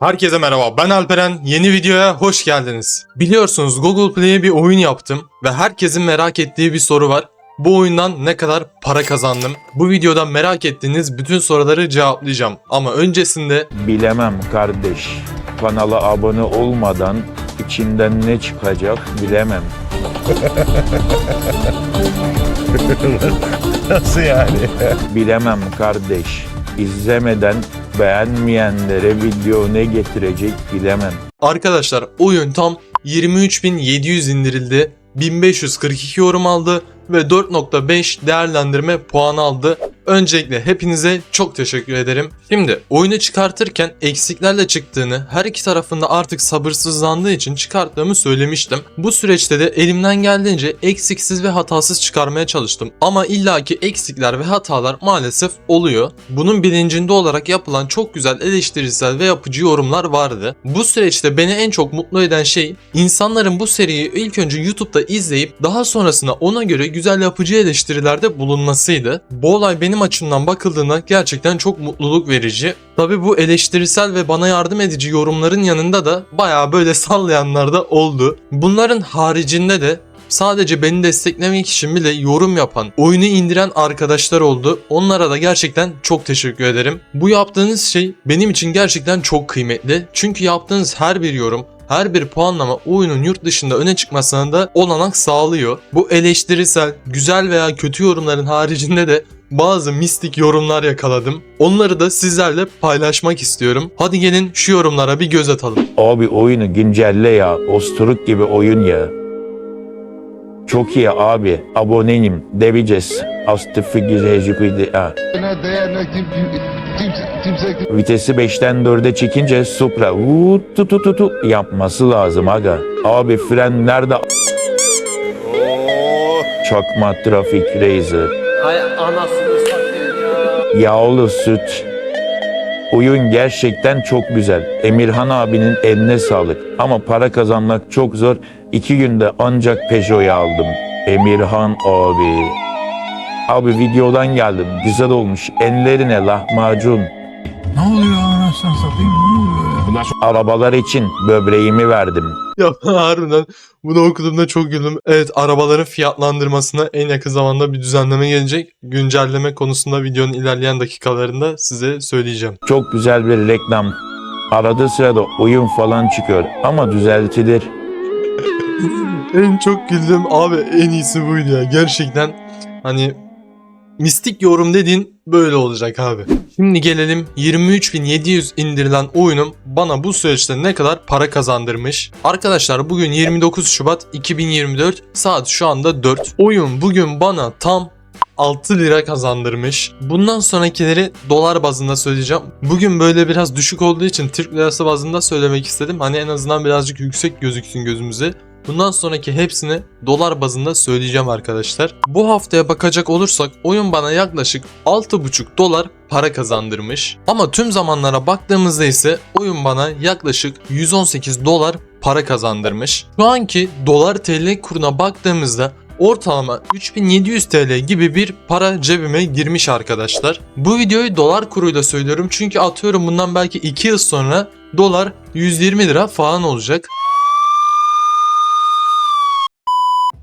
Herkese merhaba ben Alperen yeni videoya hoş geldiniz. Biliyorsunuz Google Play'e bir oyun yaptım ve herkesin merak ettiği bir soru var. Bu oyundan ne kadar para kazandım? Bu videoda merak ettiğiniz bütün soruları cevaplayacağım. Ama öncesinde Bilemem kardeş. Kanala abone olmadan içinden ne çıkacak bilemem. Nasıl yani? Bilemem kardeş. İzlemeden beğenmeyenlere video ne getirecek bilemem. arkadaşlar oyun tam 23.700 indirildi. 1542 yorum aldı ve 4.5 değerlendirme puanı aldı. Öncelikle hepinize çok teşekkür ederim. Şimdi oyunu çıkartırken eksiklerle çıktığını, her iki tarafında artık sabırsızlandığı için çıkarttığımı söylemiştim. Bu süreçte de elimden geldiğince eksiksiz ve hatasız çıkarmaya çalıştım. Ama illaki eksikler ve hatalar maalesef oluyor. Bunun bilincinde olarak yapılan çok güzel eleştirisel ve yapıcı yorumlar vardı. Bu süreçte beni en çok mutlu eden şey insanların bu seriyi ilk önce YouTube'da izleyip daha sonrasında ona göre güzel yapıcı eleştirilerde bulunmasıydı. Bu olay benim açımdan bakıldığında gerçekten çok mutluluk verici. Tabi bu eleştirisel ve bana yardım edici yorumların yanında da bayağı böyle sallayanlar da oldu. Bunların haricinde de Sadece beni desteklemek için bile yorum yapan, oyunu indiren arkadaşlar oldu. Onlara da gerçekten çok teşekkür ederim. Bu yaptığınız şey benim için gerçekten çok kıymetli. Çünkü yaptığınız her bir yorum, her bir puanlama oyunun yurt dışında öne çıkmasına da olanak sağlıyor. Bu eleştirisel, güzel veya kötü yorumların haricinde de bazı mistik yorumlar yakaladım. Onları da sizlerle paylaşmak istiyorum. Hadi gelin şu yorumlara bir göz atalım. Abi oyunu güncelle ya. Osturuk gibi oyun ya. Çok iyi abi. Aboneyim. Deveceğiz. Vitesi 5'ten 4'e çekince Supra uut tu tu tu tu yapması lazım aga. Abi fren nerede? Çakma trafik racer. Hay ya. Yağlı süt. Oyun gerçekten çok güzel. Emirhan abinin eline sağlık. Ama para kazanmak çok zor. İki günde ancak Peugeot'u aldım. Emirhan abi. Abi videodan geldim. Güzel olmuş. Enlerine lahmacun. Ne oluyor anasını satayım ne oluyor ya? Arabalar için böbreğimi verdim. Ya harbiden bunu okuduğumda çok güldüm. Evet arabaların fiyatlandırmasına en yakın zamanda bir düzenleme gelecek. Güncelleme konusunda videonun ilerleyen dakikalarında size söyleyeceğim. Çok güzel bir reklam. Arada sırada oyun falan çıkıyor ama düzeltilir. En çok güldüğüm abi en iyisi buydu ya. Gerçekten hani mistik yorum dediğin böyle olacak abi. Şimdi gelelim 23.700 indirilen oyunum bana bu süreçte ne kadar para kazandırmış. Arkadaşlar bugün 29 Şubat 2024 saat şu anda 4. Oyun bugün bana tam 6 lira kazandırmış. Bundan sonrakileri dolar bazında söyleyeceğim. Bugün böyle biraz düşük olduğu için Türk lirası bazında söylemek istedim. Hani en azından birazcık yüksek gözüksün gözümüze. Bundan sonraki hepsini dolar bazında söyleyeceğim arkadaşlar. Bu haftaya bakacak olursak oyun bana yaklaşık 6,5 dolar para kazandırmış. Ama tüm zamanlara baktığımızda ise oyun bana yaklaşık 118 dolar para kazandırmış. Şu anki dolar TL kuruna baktığımızda ortalama 3700 TL gibi bir para cebime girmiş arkadaşlar. Bu videoyu dolar kuruyla söylüyorum çünkü atıyorum bundan belki 2 yıl sonra dolar 120 lira falan olacak.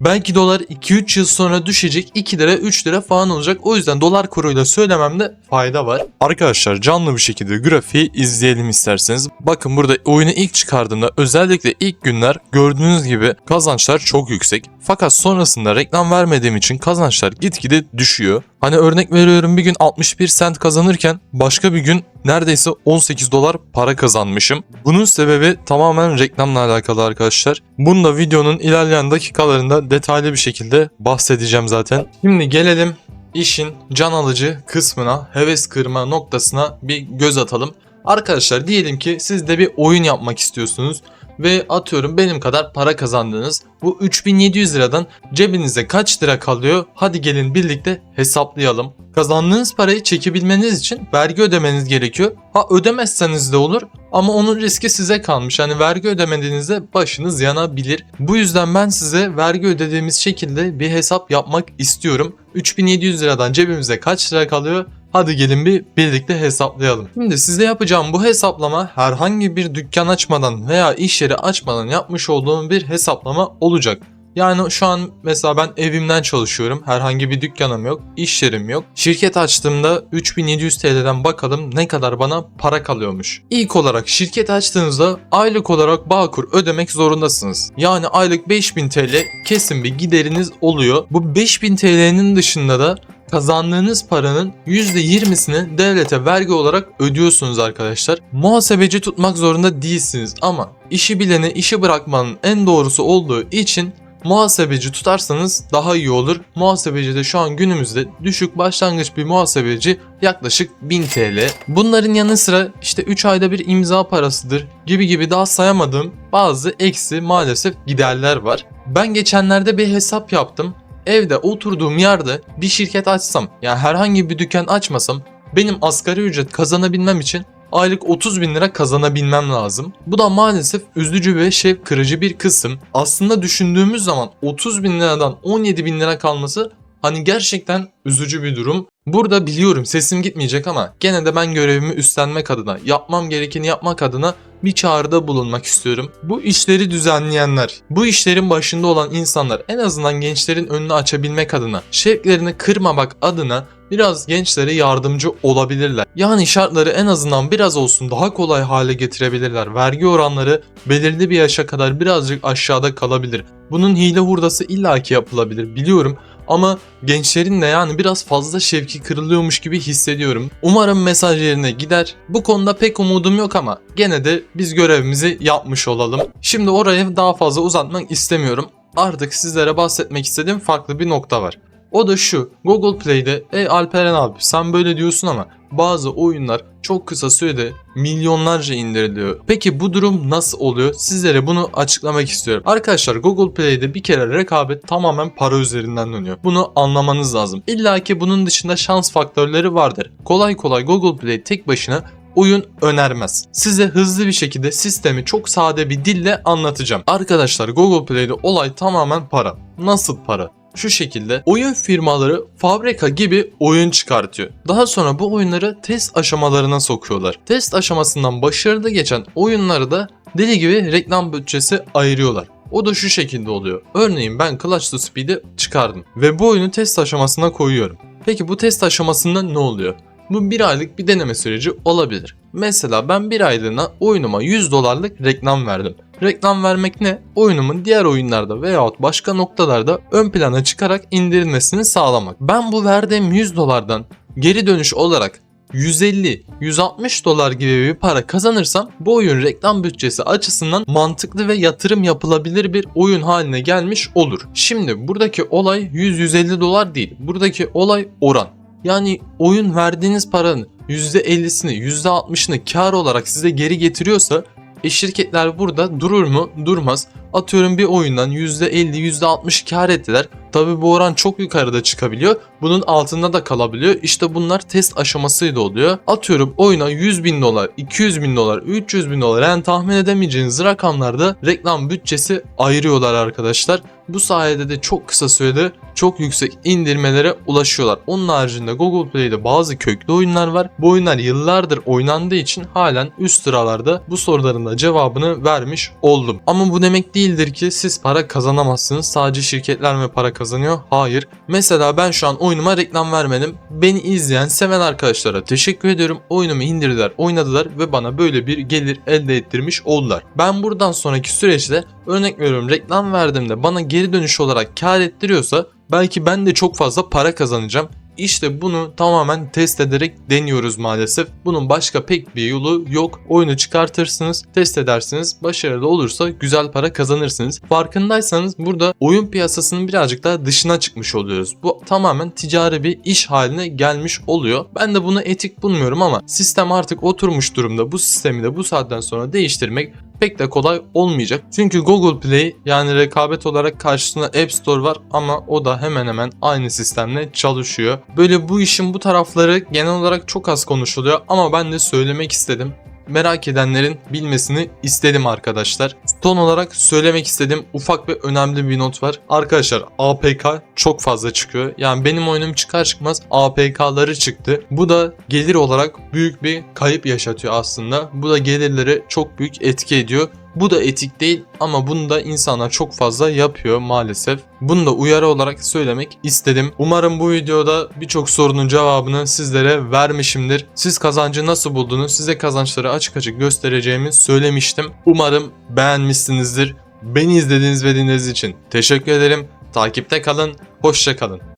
Belki dolar 2-3 yıl sonra düşecek 2 lira 3 lira falan olacak. O yüzden dolar kuruyla söylememde fayda var. Arkadaşlar canlı bir şekilde grafiği izleyelim isterseniz. Bakın burada oyunu ilk çıkardığımda özellikle ilk günler gördüğünüz gibi kazançlar çok yüksek. Fakat sonrasında reklam vermediğim için kazançlar gitgide düşüyor. Hani örnek veriyorum bir gün 61 sent kazanırken başka bir gün neredeyse 18 dolar para kazanmışım. Bunun sebebi tamamen reklamla alakalı arkadaşlar. Bunu da videonun ilerleyen dakikalarında detaylı bir şekilde bahsedeceğim zaten. Şimdi gelelim işin can alıcı kısmına, heves kırma noktasına bir göz atalım. Arkadaşlar diyelim ki siz de bir oyun yapmak istiyorsunuz ve atıyorum benim kadar para kazandınız. Bu 3700 liradan cebinize kaç lira kalıyor? Hadi gelin birlikte hesaplayalım. Kazandığınız parayı çekebilmeniz için vergi ödemeniz gerekiyor. Ha ödemezseniz de olur ama onun riski size kalmış. Yani vergi ödemediğinizde başınız yanabilir. Bu yüzden ben size vergi ödediğimiz şekilde bir hesap yapmak istiyorum. 3700 liradan cebimize kaç lira kalıyor? Hadi gelin bir birlikte hesaplayalım. Şimdi size yapacağım bu hesaplama herhangi bir dükkan açmadan veya iş yeri açmadan yapmış olduğum bir hesaplama olacak. Yani şu an mesela ben evimden çalışıyorum. Herhangi bir dükkanım yok, iş yerim yok. Şirket açtığımda 3700 TL'den bakalım ne kadar bana para kalıyormuş. İlk olarak şirket açtığınızda aylık olarak Bağkur ödemek zorundasınız. Yani aylık 5000 TL kesin bir gideriniz oluyor. Bu 5000 TL'nin dışında da kazandığınız paranın %20'sini devlete vergi olarak ödüyorsunuz arkadaşlar. Muhasebeci tutmak zorunda değilsiniz ama işi bileni işi bırakmanın en doğrusu olduğu için muhasebeci tutarsanız daha iyi olur. Muhasebeci de şu an günümüzde düşük başlangıç bir muhasebeci yaklaşık 1000 TL. Bunların yanı sıra işte 3 ayda bir imza parasıdır gibi gibi daha sayamadığım bazı eksi maalesef giderler var. Ben geçenlerde bir hesap yaptım. Evde oturduğum yerde bir şirket açsam yani herhangi bir dükkan açmasam benim asgari ücret kazanabilmem için aylık 30 bin lira kazanabilmem lazım. Bu da maalesef üzücü ve şevk kırıcı bir kısım. Aslında düşündüğümüz zaman 30 bin liradan 17 bin lira kalması hani gerçekten üzücü bir durum. Burada biliyorum sesim gitmeyecek ama gene de ben görevimi üstlenmek adına, yapmam gerekeni yapmak adına bir çağrıda bulunmak istiyorum. Bu işleri düzenleyenler, bu işlerin başında olan insanlar en azından gençlerin önünü açabilmek adına, şevklerini kırmamak adına biraz gençlere yardımcı olabilirler. Yani şartları en azından biraz olsun daha kolay hale getirebilirler. Vergi oranları belirli bir yaşa kadar birazcık aşağıda kalabilir. Bunun hile hurdası illaki yapılabilir biliyorum ama gençlerin de yani biraz fazla şevki kırılıyormuş gibi hissediyorum. Umarım mesaj yerine gider. Bu konuda pek umudum yok ama gene de biz görevimizi yapmış olalım. Şimdi oraya daha fazla uzatmak istemiyorum. Artık sizlere bahsetmek istediğim farklı bir nokta var. O da şu. Google Play'de ey Alperen abi sen böyle diyorsun ama bazı oyunlar çok kısa sürede milyonlarca indiriliyor. Peki bu durum nasıl oluyor? Sizlere bunu açıklamak istiyorum. Arkadaşlar Google Play'de bir kere rekabet tamamen para üzerinden dönüyor. Bunu anlamanız lazım. İlla ki bunun dışında şans faktörleri vardır. Kolay kolay Google Play tek başına oyun önermez. Size hızlı bir şekilde sistemi çok sade bir dille anlatacağım. Arkadaşlar Google Play'de olay tamamen para. Nasıl para? Şu şekilde oyun firmaları fabrika gibi oyun çıkartıyor. Daha sonra bu oyunları test aşamalarına sokuyorlar. Test aşamasından başarılı geçen oyunları da deli gibi reklam bütçesi ayırıyorlar. O da şu şekilde oluyor. Örneğin ben Clash to Speed'i çıkardım ve bu oyunu test aşamasına koyuyorum. Peki bu test aşamasında ne oluyor? Bu bir aylık bir deneme süreci olabilir. Mesela ben bir aylığına oyunuma 100 dolarlık reklam verdim. Reklam vermek ne? Oyunumun diğer oyunlarda veyahut başka noktalarda ön plana çıkarak indirilmesini sağlamak. Ben bu verdiğim 100 dolardan geri dönüş olarak 150-160 dolar gibi bir para kazanırsam bu oyun reklam bütçesi açısından mantıklı ve yatırım yapılabilir bir oyun haline gelmiş olur. Şimdi buradaki olay 100-150 dolar değil. Buradaki olay oran. Yani oyun verdiğiniz paranın %50'sini %60'ını kar olarak size geri getiriyorsa e şirketler burada durur mu? Durmaz. Atıyorum bir oyundan %50 %60 kar ettiler. Tabi bu oran çok yukarıda çıkabiliyor. Bunun altında da kalabiliyor. İşte bunlar test aşamasıyla oluyor. Atıyorum oyuna 100 bin dolar, 200 bin dolar, 300 bin dolar yani tahmin edemeyeceğiniz rakamlarda reklam bütçesi ayırıyorlar arkadaşlar. Bu sayede de çok kısa sürede çok yüksek indirmelere ulaşıyorlar. Onun haricinde Google Play'de bazı köklü oyunlar var. Bu oyunlar yıllardır oynandığı için halen üst sıralarda bu soruların da cevabını vermiş oldum. Ama bu demek değildir ki siz para kazanamazsınız. Sadece şirketler mi para kazanıyor? Hayır. Mesela ben şu an oyunuma reklam vermedim. Beni izleyen, seven arkadaşlara teşekkür ediyorum. Oyunumu indirdiler, oynadılar ve bana böyle bir gelir elde ettirmiş oldular. Ben buradan sonraki süreçte örnek veriyorum reklam verdiğimde bana geri dönüş olarak kar ettiriyorsa belki ben de çok fazla para kazanacağım. İşte bunu tamamen test ederek deniyoruz maalesef. Bunun başka pek bir yolu yok. Oyunu çıkartırsınız, test edersiniz. Başarılı olursa güzel para kazanırsınız. Farkındaysanız burada oyun piyasasının birazcık daha dışına çıkmış oluyoruz. Bu tamamen ticari bir iş haline gelmiş oluyor. Ben de bunu etik bulmuyorum ama sistem artık oturmuş durumda. Bu sistemi de bu saatten sonra değiştirmek pek de kolay olmayacak. Çünkü Google Play yani rekabet olarak karşısında App Store var ama o da hemen hemen aynı sistemle çalışıyor. Böyle bu işin bu tarafları genel olarak çok az konuşuluyor ama ben de söylemek istedim. Merak edenlerin bilmesini istedim arkadaşlar. Son olarak söylemek istediğim ufak ve önemli bir not var. Arkadaşlar APK çok fazla çıkıyor. Yani benim oyunum çıkar çıkmaz APK'ları çıktı. Bu da gelir olarak büyük bir kayıp yaşatıyor aslında. Bu da gelirlere çok büyük etki ediyor. Bu da etik değil ama bunu da insanlar çok fazla yapıyor maalesef. Bunu da uyarı olarak söylemek istedim. Umarım bu videoda birçok sorunun cevabını sizlere vermişimdir. Siz kazancı nasıl buldunuz? Size kazançları açık açık göstereceğimi söylemiştim. Umarım beğenmişsinizdir. Beni izlediğiniz ve dinlediğiniz için teşekkür ederim. Takipte kalın. Hoşça kalın.